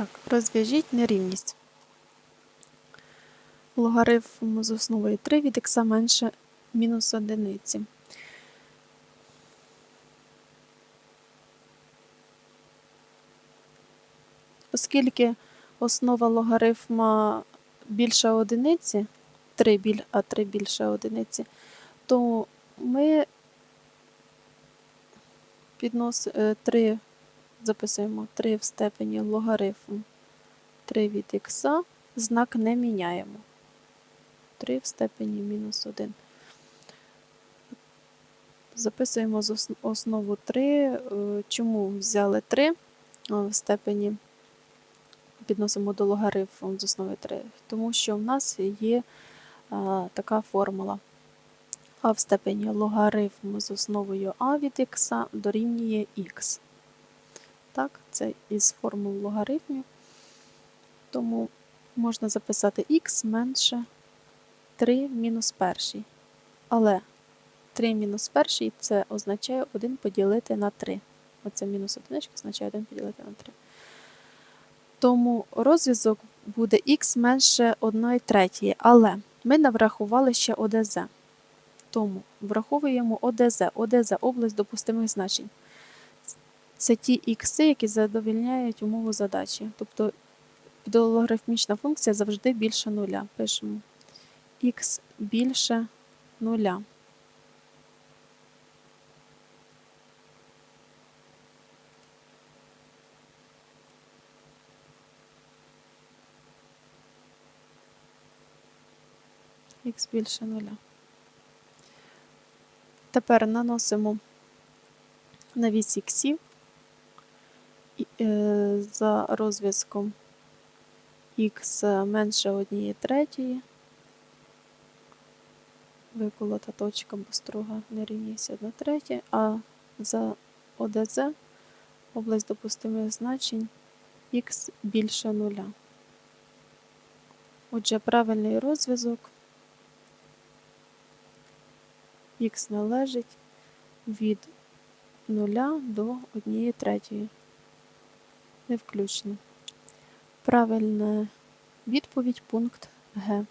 Так, розв'яжіть нерівність. Логарифм з основою 3 від х менше мінус одиниці. Оскільки основа логарифма більша одиниці, 3 біль, а 3 більше одиниці, то ми піднос, 3 записуємо 3 в степені логарифм 3 від х, знак не міняємо. 3 в степені мінус 1. Записуємо з основу 3. Е, Чому взяли 3 в степені, підносимо до логарифму з основи 3? Тому що в нас є така формула. А в степені логарифму з основою а від х дорівнює х. Так, це із формул логарифмів. Тому можна записати х менше 3 мінус перший. Але 3 мінус перший це означає 1 поділити на 3. Оце мінус одиничка означає 1 поділити на 3. Тому розв'язок буде х менше 1 третьої. Але ми не врахували ще ОДЗ. Тому враховуємо ОДЗ. ОДЗ область допустимих значень. Це ті ікси, які задовільняють умову задачі. Тобто підлогарифмічна функція завжди більше нуля. Пишемо х більше нуля. х більше нуля. Тепер наносимо на вісь іксів за розв'язком х менше 1 третьої. Виколота точка, бо строга не рівність 1 третя, а за ОДЗ область допустимих значень х більше нуля. Отже, правильний розв'язок х належить від 0 до 1 третьої. Не включно. Правильна відповідь пункт Г.